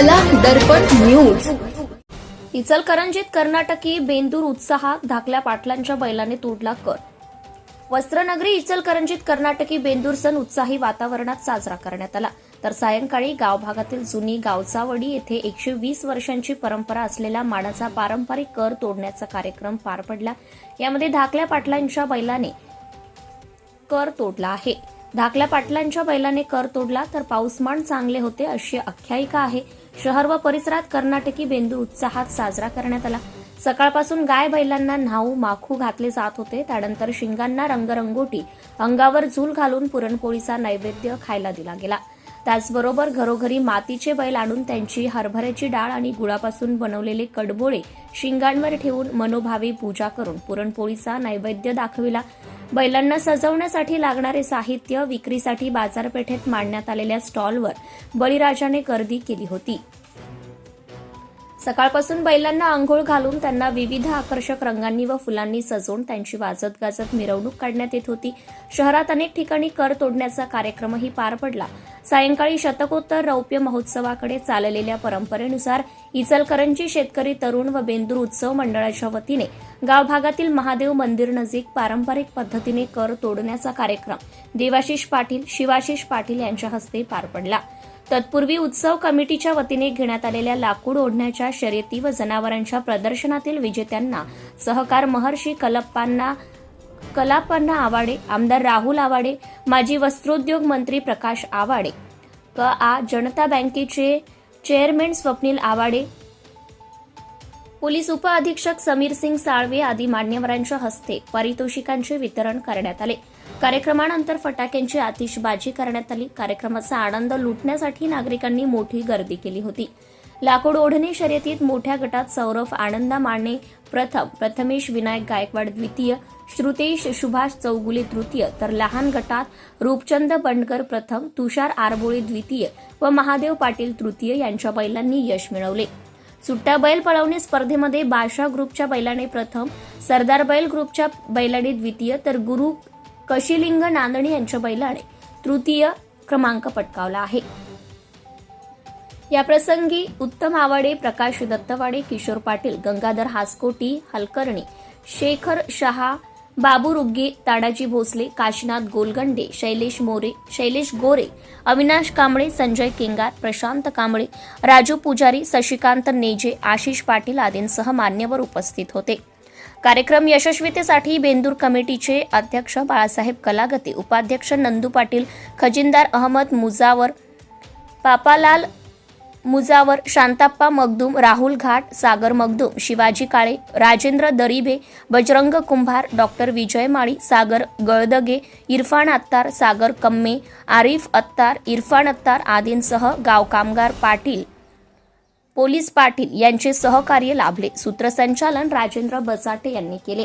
कला दर्पण न्यूज इचलकरंजीत कर्नाटकी बेंदूर उत्साहात धाकल्या पाटलांच्या बैलाने तोडला कर. वस्त्रनगरी इचलकरंजीत कर्नाटकी बेंदूर सण उत्साही वातावरणात साजरा करण्यात आला. तर सायंकाळी गाव भागातील जुनी गावचावडी येथे एकशे वीस वर्षांची परंपरा असलेल्या माडाचा पारंपरिक कर तोडण्याचा कार्यक्रम पार पडला. यामध्ये धाकल्या पाटलांच्या बैलाने कर तोडला आहे. धाकल्या पाटलांच्या बैलाने कर तोडला तर पाऊसमान चांगले होते अशी आख्यायिका आहे. शहर व परिसरात कर्नाटकी बेंदू उत्साहात साजरा करण्यात आला. सकाळपासून गाय बैलांना न्हाऊ माखू घातले जात होते. त्यानंतर शिंगांना रंगरंगोटी अंगावर झूल घालून पुरणपोळीचा नैवेद्य खायला दिला गेला. त्याचबरोबर घरोघरी मातीचे बैल आणून त्यांची हरभऱ्याची डाळ आणि गुळापासून बनवलेले कडबोळे शिंगांवर ठेवून मनोभावी पूजा करून पुरणपोळीचा नैवेद्य दाखविला. बैलांना सजवण्यासाठी लागणारे साहित्य विक्रीसाठी बाजारपेठेत मांडण्यात आलेल्या स्टॉलवर बळीराजाने गर्दी केली होती. सकाळपासून बैलांना आंघोळ घालून त्यांना विविध आकर्षक रंगांनी व फुलांनी सजवून त्यांची वाजत गाजत मिरवणूक काढण्यात येत होती. शहरात अनेक ठिकाणी कर तोडण्याचा कार्यक्रमही पार पडला. सायंकाळी शतकोत्तर रौप्य महोत्सवाकडे चाललेल्या परंपरेनुसार इचलकरंजी शेतकरी तरुण व बेंदूर उत्सव मंडळाच्या वतीने गाव भागातील महादेव मंदिर नजीक पारंपरिक पद्धतीने कर तोडण्याचा कार्यक्रम देवाशिष पाटील शिवाशिष पाटील यांच्या हस्ते पार पडला. तत्पूर्वी उत्सव कमिटीच्या वतीने घेण्यात आलेल्या लाकूड ओढण्याच्या शर्यती व जनावरांच्या प्रदर्शनातील विजेत्यांना सहकार महर्षी कलप्पांना कलापांना आवाडे आमदार राहुल आवाडे माजी वस्त्रोद्योग मंत्री प्रकाश आवाडे क. आ. जनता बँकेचे चेअरमन स्वप्नील आवाडे पोलीस उपअधीक्षक समीर सिंग साळवे आदी मान्यवरांच्या हस्ते पारितोषिकांचे वितरण करण्यात आले. कार्यक्रमानंतर फटाक्यांची आतिषबाजी करण्यात आली. कार्यक्रमाचा आनंद लुटण्यासाठी नागरिकांनी मोठी गर्दी केली होती. लाकूड ओढणे शर्यतीत मोठ्या गटात सौरभ आनंदा माने प्रथम प्रथमेश विनायक गायकवाड द्वितीय श्रुतेश सुभाष चौगुले तृतीय तर लहान गटात रूपचंद बंडकर प्रथम तुषार आरबोळे द्वितीय व महादेव पाटील तृतीय यांच्या बैलांनी यश मिळवले. सुट्टा बैल पळवणी स्पर्धेमध्ये बादशाह ग्रुपच्या बैलाने प्रथम सरदार बैल ग्रुपच्या बैलाने द्वितीय तर गुरु कशिलिंग नांदणी यांच्या बैलाने तृतीय क्रमांक पटकावला आहे. याप्रसंगी उत्तम आवाडे प्रकाश दत्तवाडे किशोर पाटील गंगाधर हासकोटी हलकर्णी शेखर शहा बाबू रुग्गे ताडाजी भोसले काशीनाथ गोलगंडे शैलेश मोरे शैलेश गोरे अविनाश कांबळे संजय केंगार प्रशांत कांबळे राजू पुजारी शशिकांत नेजे आशिष पाटील आदींसह मान्यवर उपस्थित होते. कार्यक्रम यशस्वीतेसाठी बेंदूर कमिटीचे अध्यक्ष बाळासाहेब कलागते उपाध्यक्ष नंदू पाटील खजिनदार अहमद मुजावर पापालाल मुजावर शांताप्पा मगदूम राहुल घाट सागर मगदूम शिवाजी काळे राजेंद्र दरिबे बजरंग कुंभार डॉक्टर विजय माळी सागर गळदगे इरफान अत्तार सागर कम्मे आरिफ अत्तार इरफान अत्तार आदींसह गाव कामगार पाटील पोलीस पाटील यांचे सहकार्य लाभले. सूत्रसंचालन राजेंद्र बचाटे यांनी केले.